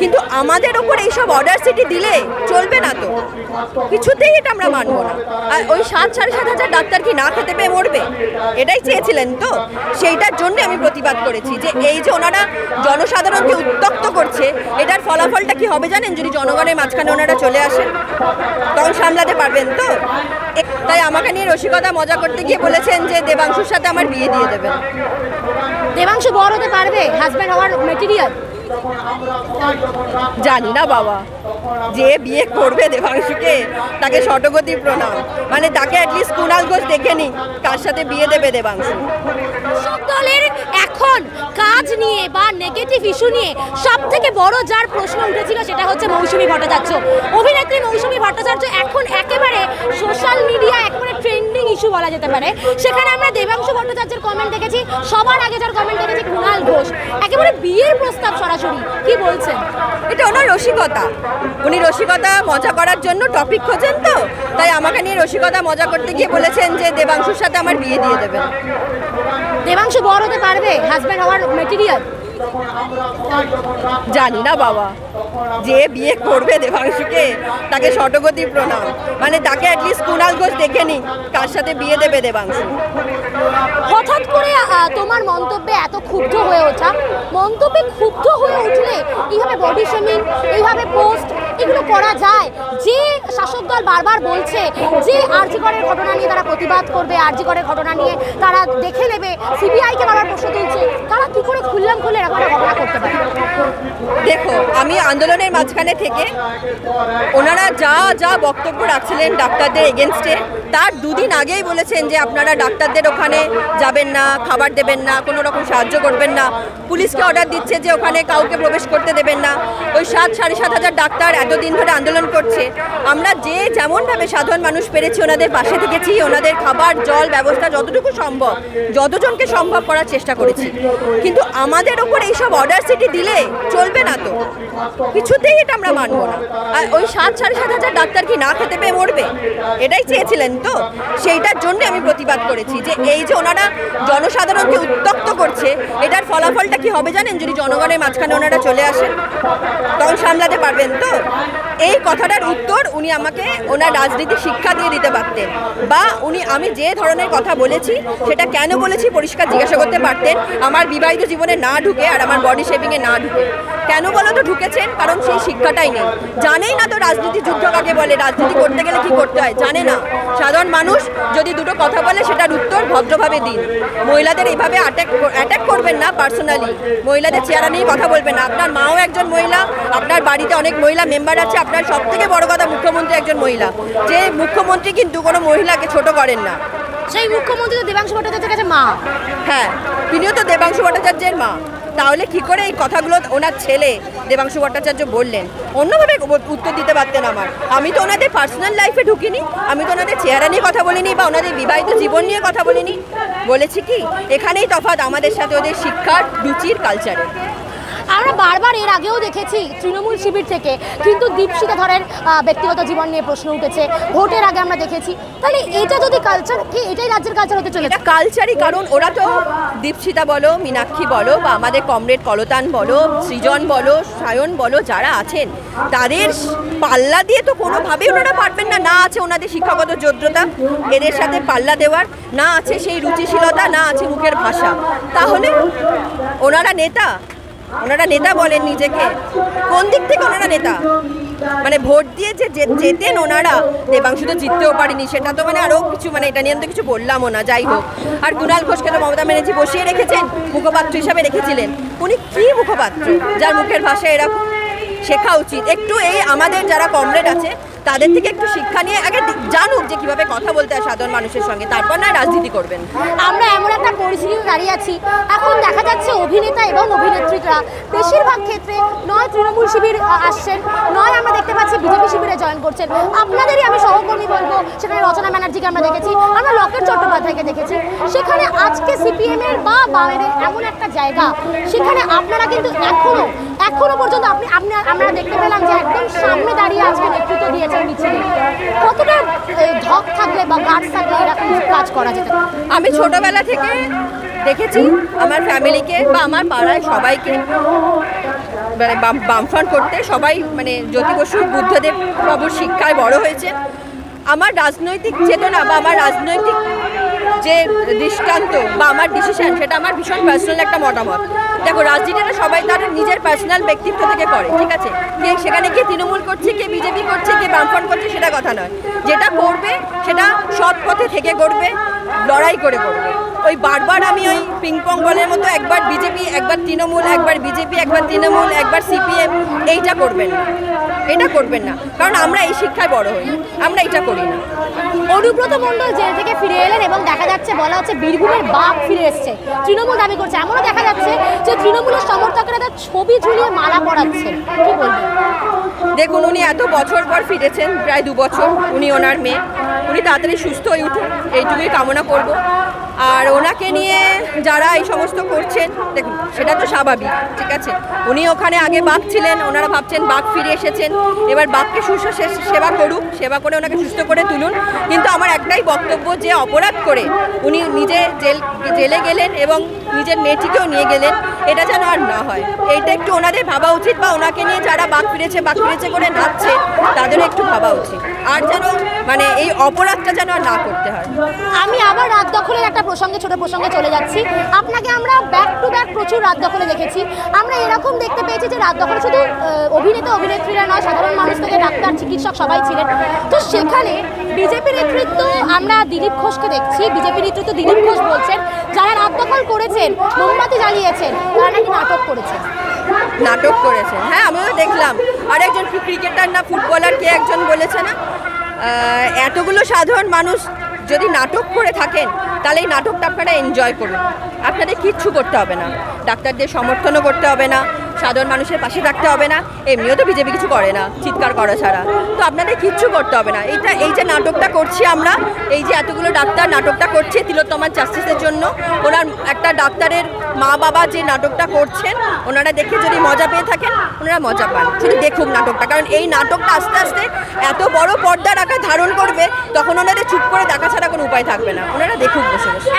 কিন্তু আমাদের ওপর এইসব অর্ডার সিটি দিলে চলবে না তো। কিছুতেই এটা আমরা মানবো না। আর ওই সাত, সাড়ে সাত হাজার ডাক্তার কি না খেতে পেয়ে মরবে? এটাই চেয়েছিলেন তো। সেইটার জন্য আমি প্রতিবাদ করেছি যে এই যে ওনারা জনসাধারণকে উত্তক্ত করছে, এটার ফলাফলটা কি হবে জানেন? যদি জনগণের মাঝখানে ওনারা চলে আসেন তখন সামলাতে পারবেন তো? তাই আমাকে নিয়ে রসিকতা মজা করতে গিয়ে বলেছেন যে দেবাংশুর সাথে আমার বিয়ে দিয়ে দেবেন। দেবাংশু বড় হতে পারবে হাজব্যান্ড হওয়ার মেটেরিয়াল জানি না বাবা। যে বিয়ে করবে দেবাংশুকে, তাকে শতগতি প্রণাম। মানে তাকে অ্যাটলিস্ট কুণাল ঘোষ দেখে নি কার সাথে বিয়ে দেবে দেবাংশু। দলের এখন কাজ নিয়ে বা নেগেটিভ ইস্যু নিয়ে সব থেকে বড় যার প্রশ্ন উঠেছিল সেটা হচ্ছে মৌসুমী ভট্টাচার্য। অভিনেত্রী মৌসুমী ভট্টাচার্য এখন একেবারে সোশ্যাল মিডিয়া একেবারে ট্রেন্ডিং ইস্যু বলা যেতে পারে। সেখানে আমরা দেবাংশু ভট্টাচার্যের কমেন্ট দেখেছি, সবার আগে যার কমেন্ট দেখেছি কুণাল ঘোষ। একেবারে বিয়ের প্রস্তাব সরাসরি। কি বলছেন? এটা ওনার রসিকতা। উনি রসিকতা মজা করার জন্য টপিক খোঁজেন তো। তাই আমাকে নিয়ে রসিকতা মজা করতে গিয়ে বলেছেন যে দেবাংশুর সাথে আমার বিয়ে দিয়ে দেবেন। দেবাংশু বড় হতে পারবে হাজব্যান্ড হওয়ার মেটেরিয়াল জানি না বাবা। যে বিয়ে করবে দেবাংশুকে, তাকে শতগতি প্রণাম। মানে তাকে অ্যাটলিস্ট কুণাল ঘোষ দেখে নি কার সাথে বিয়ে দেবে দেবাংশু। হঠাৎ করে তোমার মন্তব্যে এত ক্ষুব্ধ হয়ে ওঠা? মন্তব্যে ক্ষুব্ধ হয়ে উঠলে এইভাবে বডি শেমিং এইভাবে পোস্ট এগুলো করা যায়। যে শাসক দল বারবার বলছে যে আরজিকরের ঘটনা নিয়ে তারা প্রতিবাদ করবে আরজিকরের ঘটনা নিয়ে তারা দেখে নেবে, সিবিআইকে বারবার প্রশ্ন তুলছে। তারা কি করে খুললাম খুলে এরকম ঘটনা করতে পারে? দেখো, আমি আন্দোলনের মাঝখানে থেকে ওনারা যা যা বক্তব্য রাখছিলেন ডাক্তারদের এগেনস্টে তার দুদিন আগেই বলেছেন যে আপনারা ডাক্তারদের ওখানে যাবেন না, খাবার দেবেন না, কোনো রকম সাহায্য করবেন না। পুলিশকে অর্ডার দিচ্ছে যে ওখানে কাউকে প্রবেশ করতে দেবেন না। ওই সাত, সাড়ে সাত হাজার ডাক্তার এতদিন ধরে আন্দোলন করছে। আমরা যে যেমনভাবে সাধারণ মানুষ পেরেছি, ওনাদের পাশে থেকেছি, ওনাদের খাবার, জল, ব্যবস্থা যতটুকু সম্ভব, যতজনকে সম্ভব করার চেষ্টা করেছি। কিন্তু আমাদের ওপর এইসব অর্ডার সিটি দিলে চলবে না তো। কিছুতেই এটা আমরা মানবো না। আর ওই সাত, সাড়ে সাত হাজার ডাক্তার কি না খেতে পেয়ে মরবে? এটাই চেয়েছিলেন তো সেইটার জন্য আমি প্রতিবাদ করেছি যে এই যে ওনারা জনসাধারণকে উত্তক্ত করছে, এটার ফলাফলটা কি হবে জানেন? যদি জনগণের মাঝখানে ওনারা চলে আসেন, তখন সামলাতে পারবেন তো? এই কথাটার উত্তর উনি আমাকে ওনার রাজনীতি শিক্ষা দিয়ে দিতে পারতেন বা উনি আমি যে ধরনের কথা বলেছি সেটা কেন বলেছি পরিষ্কার জিজ্ঞাসা করতে পারতেন। আমার বিবাহিত জীবনে না ঢুকে আর আমার বডি শেপিংয়ে না ঢুকে। কেন বলো তো ঢুকেছেন? কারণ সেই শিক্ষাটাই নেই। জানেই না তো রাজনীতি যুদ্ধ কাকে বলে, রাজনীতি করতে গেলে কি করতে হয়? জানে না। সাধারণ মানুষ যদি দুটো কথা বলে সেটার উত্তর ভদ্রভাবে দিন। মহিলাদের এইভাবে অ্যাটাক অ্যাটাক করবেন না পার্সোনালি মহিলাদের চেহারা নিয়ে কথা বলবেন না। আপনার মাও একজন মহিলা, আপনার বাড়িতে অনেক মহিলা মেম্বার আছে, আপনার সব থেকে বড় কথা মুখ্যমন্ত্রী একজন মহিলা। যে মুখ্যমন্ত্রী কিন্তু কোনো মহিলাকে ছোট করেন না। সেই মুখ্যমন্ত্রী তো দেবাংশু ভট্টাচার্যের কাছে মা। হ্যাঁ তিনিও তো দেবাংশু ভট্টাচার্যের মা। তাহলে কি করে এই কথাগুলো ওনার ছেলে দেবাংশু ভট্টাচার্য বললেন? অন্যভাবে উত্তর দিতে পারতেন আমার। আমি তো ওনাদের পার্সোনাল লাইফে ঢুকিনি। আমি তো ওনাদের চেহারা নিয়ে কথা বলিনি বা ওনাদের বিবাহিত জীবন নিয়ে কথা বলিনি। বলেছি কি? এখানেই তফাৎ আমাদের সাথে ওদের শিক্ষার রুচির কালচারে আমরা বারবার এর আগেও দেখেছি তৃণমূল শিবির থেকে। কিন্তু দীপশিতা ধরের আহ, ব্যক্তিগত জীবন নিয়ে প্রশ্ন উঠেছে। ভোটের আগে আমরা দেখেছি। তাহলে এটা যদি কালচার কি এটাই রাজ্যের কালচার হতে চলেছে? কালচারই কারণ ওরা তো দীপশিতা বলো মীনাক্ষী বলো বা আমাদের কমরেড কলতান বলো সৃজন বলো সায়ন বলো যারা আছেন তাদের পাল্লা দিয়ে তো কোনোভাবেই ওনারা পারবেন না। না আছে ওনাদের শিক্ষাগত যোগ্যতা এদের সাথে পাল্লা দেওয়ার না আছে সেই রুচিশীলতা না আছে মুখের ভাষা। তাহলে ওনারা নেতা ওনারা নেতা বলেন নিজেকে। কোন দিক থেকে ওনারা নেতা? মানে ভোট দিয়ে যে যেতেন ওনারা, দেবাংশু তো জিততেও পারেনি, সেটা তো মানে আরও কিছু মানে এটা নিয়ে তো কিছু বললামও না, যাই হোক। আর কুণাল ঘোষকে তো মমতা ব্যানার্জি বসিয়ে রেখেছেন? মুখপাত্র হিসাবে রেখেছিলেন। উনি কি মুখপাত্র? যার মুখের ভাষা এরকম শেখা উচিত। একটু এই আমাদের যারা কমরেড আছে তাদের থেকে একটু শিক্ষা নিয়ে আগে জানুক যে কীভাবে কথা বলতে হয় সাধারণ মানুষের সঙ্গে, তারপর না রাজনীতি করবেন। আমরা এমন একটা পরিস্থিতিতে দাঁড়িয়ে আছি। এখন দেখা যাচ্ছে অভিনেতা এবং অভিনেত্রীরা বেশিরভাগ ক্ষেত্রে নয় তৃণমূল শিবির আসছেন। নয় আমরা দেখতে পাচ্ছি বিজেপি শিবিরে জয়েন করছেন। আপনাদেরই আমি সহকর্মী বলব, সেখানে রচনা ব্যানার্জিকে আমরা দেখেছি। আমরা লকেট চট্টোপাধ্যায়কে দেখেছি সেখানে আজকে সিপিএম এর বা বামের এমন একটা জায়গা, সেখানে আপনারা কিন্তু এখনও এখনও পর্যন্ত আপনি আমরা দেখতে পেলাম যে একদম সামনে দাঁড়িয়ে আজকে নেতৃত্ব দিয়েছেন মিছিলে কতটা ধক থাকলে বা গাছ থাকলে এরকম কাজ করা যেতে আমি ছোটবেলা থেকে দেখেছি আমার ফ্যামিলিকে বা আমার পাড়ায় সবাইকে। মানে বাম- বামফ্রন্ট করতে সবাই মানে জ্যোতি বসু, বুদ্ধদেব বাবুর শিক্ষায় বড় হয়েছে। আমার রাজনৈতিক চেতনা বা আমার রাজনৈতিক যে দৃষ্টান্ত বা আমার ডিসিশন সেটা আমার ভীষণ পার্সোনাল একটা মতামত। দেখো, রাজনীতিটা সবাই তার নিজের পার্সোনাল ব্যক্তিত্ব থেকে করে, ঠিক আছে? কে সেখানে কে তৃণমূল করছে, কে বিজেপি করছে, কে বামফ্রন্ট করছে, সেটা কথা নয়। যেটা করবে, সেটা সৎ পথে থেকে করবে লড়াই করে করবে ওই বারবার আমি ওই পিংপং বলের মতো একবার বিজেপি, একবার তৃণমূল, একবার বিজেপি, একবার তৃণমূল, একবার সিপিএম এইটা করবেন না। এটা করবেন না। কারণ আমরা এই শিক্ষায় বড় হই। আমরা এটা করি না। অনুব্রত মণ্ডল জেল থেকে ফিরে এলেন এবং দেখা যাচ্ছে, বলা হচ্ছে বীরভূমের বাঘ ফিরে এসছে। তৃণমূল দাবি করছে, এমনও দেখা যাচ্ছে যে তৃণমূলের সমর্থকরা তার ছবি ঝুলিয়ে মালা পড়াচ্ছে কি বলবেন? দেখুন, উনি এত বছর পর ফিরেছেন, প্রায় দু বছর উনি ওনার মেয়ে। উনি তাড়াতাড়ি সুস্থ হয়ে উঠুন, এইটুকুই কামনা করব। আর ওনাকে নিয়ে যারা এই সমস্ত করছেন, দেখুন, সেটা তো স্বাভাবিক, ঠিক আছে? উনি ওখানে আগে বাঘ ছিলেন, ওনারা ভাবছেন বাঘ ফিরে এসেছেন। এবার বাঘকে সুস্থ সেবা করুক, সেবা করে ওনাকে সুস্থ করে তুলুন। কিন্তু আমার একটাই বক্তব্য, যে অপরাধ করে উনি নিজে জেল, জেলে গেলেন এবং নিজের মেয়েটিকেও নিয়ে গেলেন। এটা যেন আর না হয়। এইটা একটু ওনাদের ভাবা উচিত বা ওনাকে নিয়ে যারা বাঘ ফিরেছে বাঘ ফিরেছে করে নাচছে তাদেরও একটু ভাবা উচিত। আর যেন মানে এই অপরাধটা যেন আর না করতে হয়। আমি আবার রাত দখলের একটা প্রসঙ্গে, ছোট প্রসঙ্গে চলে যাচ্ছি। আপনাকে আমরা ব্যাক টু ব্যাক প্রচুর রাত দখলে দেখেছি। আমরা এরকম দেখতে পেয়েছি যে রাত দখলে শুধু অভিনেতা, অভিনেত্রীরা নয়, সাধারণ মানুষ থেকে ডাক্তার, চিকিৎসক সবাই ছিলেন। তো সেখানে বিজেপি নেতৃত্ব, আমরা দিলীপ ঘোষকে দেখছি। বিজেপি নেতৃত্ব দিলীপ ঘোষ বলছেন, যারা রাত দখল করেছেন, মোমবাতি জ্বালিয়েছেন, তারা নাকি নাটক করেছেন নাটক করেছেন হ্যাঁ আমিও দেখলাম। আর একজন ক্রিকেটার না ফুটবলার, কে একজন বলেছে না? এতগুলো সাধারণ মানুষ যদি নাটক করে থাকেন, তাহলে এই নাটকটা আপনারা এনজয় করুন। আপনাদের কিচ্ছু করতে হবে না। ডাক্তারদের সমর্থনও করতে হবে না। সাধারণ মানুষের পাশে থাকতে হবে না। এমনিও তো বিজেপি কিছু করে না, চিৎকার করা ছাড়া। তো আপনাদের কিচ্ছু করতে হবে না। এটা এই যে নাটকটা করছি আমরা, এই যে এতগুলো ডাক্তার নাটকটা করছে তিলোত্তমার জাস্টিসের জন্য, ওনার একটা ডাক্তারের মা বাবা যে নাটকটা করছেন, ওনারা দেখে যদি মজা পেয়ে থাকেন, ওনারা মজা পান। শুধু দেখুক নাটকটা, কারণ এই নাটকটা আস্তে আস্তে এত বড় পর্দার আকার ধারণ করবে, তখন ওনাদের চুপ করে দেখা ছাড়া কোনো উপায় থাকবে না। ওনারা দেখুক বসে বসে।